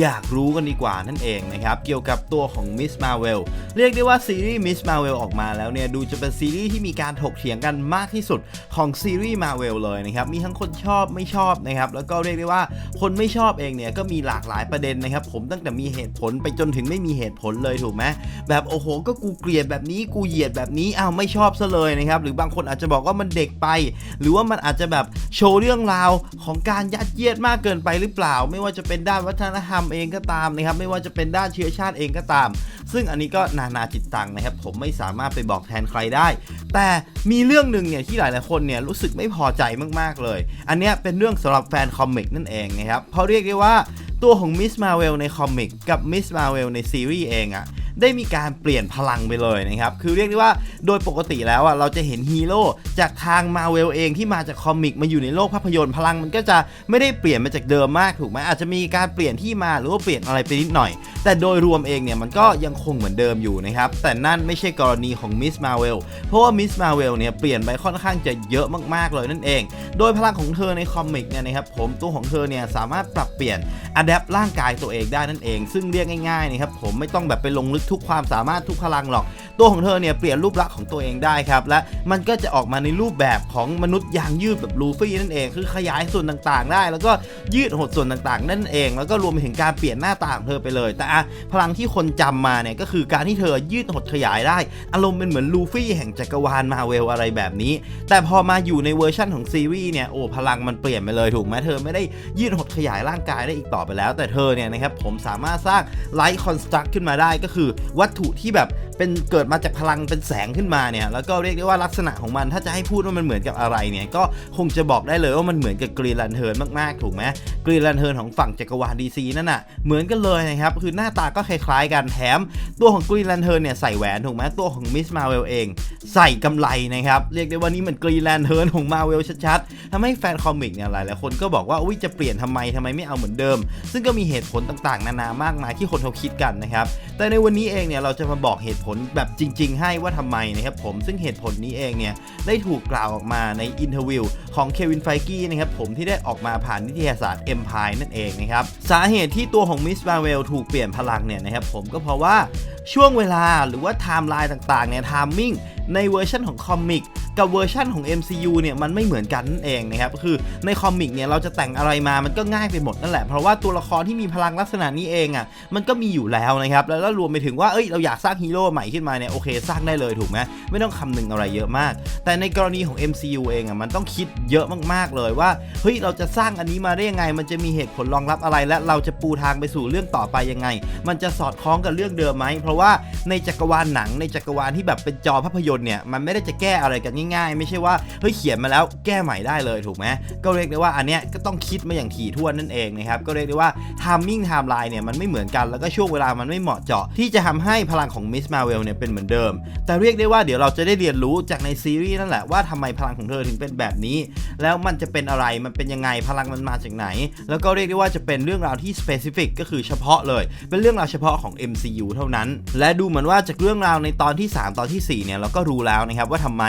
อยากรู้กันดีกว่านั่นเองนะครับ เกี่ยวกับตัวของ Miss Marvel เรียกได้ว่าซีรีส์ Miss Marvel ออกมาแล้วเนี่ยดูจะเป็นซีรีส์ที่มีการถกเถียงกันมากที่สุดของซีรีส์ Marvel เลยนะครับมีทั้งคนชอบไม่ชอบนะครับแล้วก็เรียกได้ว่าคนไม่ชอบเองเนี่ยก็มีหลากหลายประเด็นนะครับผมตั้งแต่มีเหตุผลไปจนถึงไม่มีเหตุผลเลยถูกไหมแบบโอ้โหก็กูเกลียดแบบนี้กูเหยียดแบบนี้อ้าวไม่ชอบซะเลยนะครับหรือบางคนอาจจะบอกว่ามันเด็กไป หรือว่ามันอาจจะแบบโชว์เรื่องราวของการยัดเยียดมากเกินไปหรือเปล่า ไม่ว่าจะเป็นด้านวัฒนธรรมเองก็ตามนะครับไม่ว่าจะเป็นด้านเชื้อชาติเองก็ตาม ซึ่งอันนี้ก็นานาจิตตังนะครับ ผมไม่สามารถไปบอกแทนใครได้ แต่มีเรื่องหนึ่งเนี่ยที่หลายๆคนเนี่ยรู้สึกไม่พอใจมากๆเลย อันเนี้ยเป็นเรื่องสำหรับแฟนคอมิกนั่นเองนะครับเพราะเรียกได้ว่าตัวของมิสมาเวลในคอมิกกับมิสมาเวลในซีรีส์เองอะ ได้มีการเปลี่ยนพลังไปเลยนะครับ คือเรียกได้ว่าโดยปกติแล้วอะเราจะเห็นฮีโร่จากทางมาเวลเองที่มาจากคอมิกมาอยู่ในโลกภาพยนตร์พลังมันก็จะไม่ได้เปลี่ยนมาจากเดิมมากถูกไหมอาจจะมีการเปลี่ยนที่มาหรือว่าเปลี่ยนอะไรไปนิดหน่อย แต่โดยรวมเองเนี่ยมันก็ยังคงเหมือนเดิมอยู่นะครับแต่นั่นไม่ใช่กรณีของมิสมาเวลเพราะว่ามิสมาเวลเนี่ยเปลี่ยนไปค่อนข้างจะเยอะมากๆเลยนั่นเอง โดยพลังของเธอในคอมิกเนี่ยนะครับผมตัวของเธอเนี่ยสามารถปรับเปลี่ยนอัดแอปร่างกายตัวเองได้นั่นเอง ซึ่งเรียกง่ายๆนะครับผมไม่ต้องแบบไปลงลึกทุกความสามารถทุกพลังหรอก ตัวของเธอเนี่ยเปลี่ยนรูปลักษณ์ของตัวเองได้ครับและมันก็จะออกมาในรูปแบบของมนุษย์ยางยืดแบบลูฟี่นั่นเอง คือขยายส่วนต่างๆ ได้ แล้วก็ยืดหดส่วนต่างๆ นั่นเอง แล้วก็รวมไปถึงการเปลี่ยนหน้าตาของเธอไปเลย แต่พลังที่คนจำมาเนี่ยก็คือการที่เธอยืดหดขยายได้ อารมณ์เป็นเหมือนลูฟี่แห่งจักรวาลมาเวลอะไรแบบนี้ แต่พอมาอยู่ในเวอร์ชั่นของซีรีส์เนี่ยโอ้พลังมันเปลี่ยนไปเลยถูกไหมเธอไม่ได้ยืดหดขยายร่างกายได้อีกต่อไปแล้ว แต่เธอเนี่ยนะครับผมสามารถสร้างไลท์คอนสตรักขึ้นมาได้ก็คือวัตถุที่แบบเป็นเกิดมาจากพลังเป็นแสงขึ้นมาเนี่ยแล้วก็เรียกได้ว่าลักษณะของมันถ้าจะให้พูดว่ามันเหมือนกับอะไรเนี่ยก็คงจะบอกได้เลยว่ามันเหมือนกับกรีนลันเทิร์นมากๆถูกไหมกรีนลันเทิร์นของฝั่งจักรวาลดีซีนั่นน่ะเหมือนกันเลยนะครับคือหน้าตาก็คล้ายๆกันแถม ตัวของกรีนลันเทิร์นเนี่ยใส่แหวนถูกไหมตัวของมิสมาเวลเอง ใส่กำไรนะครับเรียกได้ว่านี่มันกรีนลันเทิร์นของมาเวลชัดๆทำให้แฟนคอมิกเนี่ยหลายๆคนก็บอกว่าอุ้ยจะเปลี่ยนทำไมทำไมไม่เอาเหมือนเดิม ซึ่งก็มีเหตุผลต่างๆ นานามากมายที่คนเขาคิดกันนะครับแต่ในวันนี้เองเนี่ยเราจะมาบอกเหตุผลแบบจริง ๆ ให้ว่าทำไมนะครับผมซึ่งเหตุผลนี้เองเนี่ยได้ถูกกล่าวออกมาในอินเทอร์วิวของเควินไฟกี้นะครับผมที่ได้ออกมาผ่านนิตยสาร Empire นั่นเองนะครับสาเหตุที่ตัวของมิสมาเวลถูกเปลี่ยนพลังเนี่ยนะครับผมก็เพราะว่าช่วงเวลาหรือว่าไทม์ไลน์ต่างๆเนี่ยไทมิ่งในเวอร์ชันของคอมิก กับเวอร์ชันของ MCU เนี่ยมันไม่เหมือนกันนั่นเองนะครับคือในคอมิกเนี่ยเราจะแต่งอะไรมามันก็ง่ายไปหมดนั่นแหละเพราะว่าตัวละครที่มีพลังลักษณะนี้เองอะมันก็มีอยู่แล้วนะครับแล้วก็รวมไปถึงว่าเอ้ยเราอยากสร้างฮีโร่ใหม่ขึ้นมาเนี่ยโอเคสร้างได้เลยถูกไหมไม่ต้องคำนึงอะไรเยอะมาก แต่ในกรณีของ MCU เองอะมันต้องคิดเยอะมากๆเลยว่าเฮ้ยเราจะสร้างอันนี้มาได้ยังไง มันจะมีเหตุผลรองรับอะไร และเราจะปูทางไปสู่เรื่องต่อไปยังไง มันจะสอดคล้องกับเรื่องเดิมไหมเพราะว่าในจักรวาลหนังในจักรวาลที่แบบเป็นจอภาพยนตร์เนี่ยมันไม่ได้จะแก้อะไรกันง่ายๆ ไม่ใช่ว่าเฮ้ยเขียนมาแล้วแก้ใหม่ได้เลยถูกไหมก็เรียกได้ว่าอันเนี้ยก็ต้องคิดมาอย่างถี่ถ้วนนั่นเองนะครับก็เรียกได้ว่าทามมิ่งไทม์ไลน์เนี่ยมันไม่เหมือนกันแล้วก็ช่วงเวลามันไม่เหมาะเจาะ ที่จะทำให้พลังของมิสมาเวลเนี่ยเป็นเหมือนเดิม แต่เรียกได้ว่าเดี๋ยวเราจะได้เรียนรู้จากในซีรีส์นั่นแหละว่าทำไมพลังของเธอถึงเป็นแบบนี้ แล้วมันจะเป็นอะไรมันเป็นยังไงพลังมันมาจากไหน แล้วก็เรียกได้ว่าจะเป็นเรื่องราวที่ specific ก็คือเฉพาะเลย เป็นเรื่องราวเฉพาะของ MCU เท่านั้น และดูเหมือนว่าจากเรื่องราวในตอนที่ 3 ตอนที่ 4 เนี่ยเราก็รู้แล้วนะครับว่าทำไม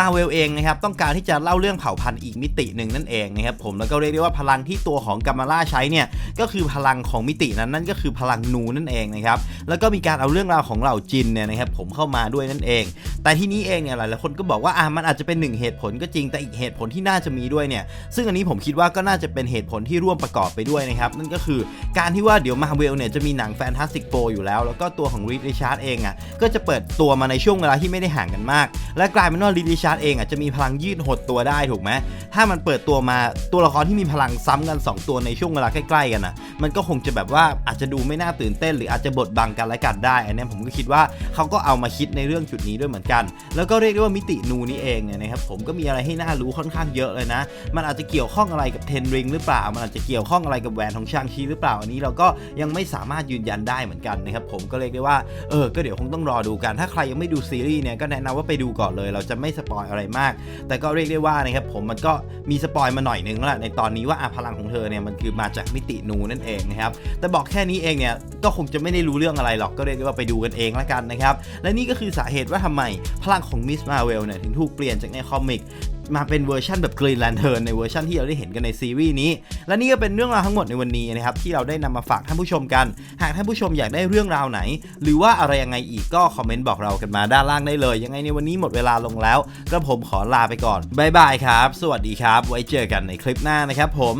มาเวลเองนะครับต้องการที่จะเล่าเรื่องเผ่าพันธุ์อีกมิติหนึ่งนั่นเองนะครับผมแล้วก็เรียกได้ว่าพลังที่ตัวของกัมมาล่าใช้เนี่ยก็คือพลังของมิตินั้นนั่นก็คือพลังนูนั่นเองนะครับแล้วก็มีการเอาเรื่องราวของเหล่าจินเนี่ยนะครับผมเข้ามาด้วยนั่นเอง แต่ที่นี้เองเนี่ยหลายๆคนก็บอกว่าอะมันอาจจะเป็นหนึ่งเหตุผลก็จริงแต่อีกเหตุผลที่น่าจะมีด้วยเนี่ยซึ่งอันนี้ผมคิดว่าก็น่าจะเป็นเหตุผลที่ร่วมประกอบไปด้วยนะครับนั่นก็คือการที่ว่าเดี๋ยวมาเวลเนี่ยจะมีหนังแฟนตาสติกโฟอยู่แล้ว แล้วก็ตัวของรีดิชาร์ดเองอะก็จะเปิดตัวมาในช่วงเวลาที่ไม่ได้ห่างกันมาก และกลายเป็นว่ารีดริชาร์ดเองอะจะมีพลังยืดหดตัวได้ถูกไหมถ้ามันเปิดตัวมาตัวละครที่มีพลังซ้ำกัน 2 ตัวในช่วงเวลาใกล้ๆกันอะ มันก็คงจะแบบว่าอาจจะดูไม่น่าตื่นเต้น หรืออาจจะบดบังกันและกันได้อันนี้ผมก็คิดว่าเขาก็เอามาคิดในเรื่องจุดนี้ด้วยเหมือนกัน แล้วก็เรียกได้ว่ามิตินูนี่เองเนี่ยนะครับผมก็มีอะไรให้น่ารู้ค่อนข้างเยอะเลยนะ มันอาจจะเกี่ยวข้องอะไรกับเทนริงหรือเปล่า มันอาจจะเกี่ยวข้องอะไรกับแหวนของชางชีหรือเปล่าอันนี้เราก็ยังไม่สามารถยืนยันได้เหมือนกันนะครับผมก็เรียกได้ว่าเออก็เดี๋ยวคงต้องรอดูกันถ้าใครยังไม่ดูซีรีส์เนี่ยก็แนะนำว่าไปดูก่อนเลย เราจะไม่สปอยอะไรมาก แต่ก็เรียกได้ว่านะครับผมมันก็มีสปอยมาหน่อยนึงแล้วแหละในตอนนี้ว่าพลังของเธอเนี่ยมันคือมาจากมิตินูนั่นเองนะครับแต่บอกแค่นี้เองเนี่ยก็คงจะไม่ได้รู้เรื่องอะไรหรอกก็เรียกได้ว่าไปดูกันเองละกันนะครับและนี่ก็คือสาเหตุว่าทำไมพลังของมิสมาเวลเนี่ยถึงถูกเปลี่ยนจากในคอมิก มาเป็นเวอร์ชันแบบกรีนแลนเทิร์นในเวอร์ชันที่เราได้เห็นกันในซีรีส์นี้ และนี่ก็เป็นเรื่องราวทั้งหมดในวันนี้นะครับที่เราได้นำมาฝากท่านผู้ชมกัน หากท่านผู้ชมอยากได้เรื่องราวไหน หรือว่าอะไรยังไงอีกก็คอมเมนต์บอกเรากันมาด้านล่างได้เลย ยังไงในวันนี้หมดเวลาลงแล้ว ก็ผมขอลาไปก่อนบายบายครับ สวัสดีครับ ไว้เจอกันในคลิปหน้านะครับผม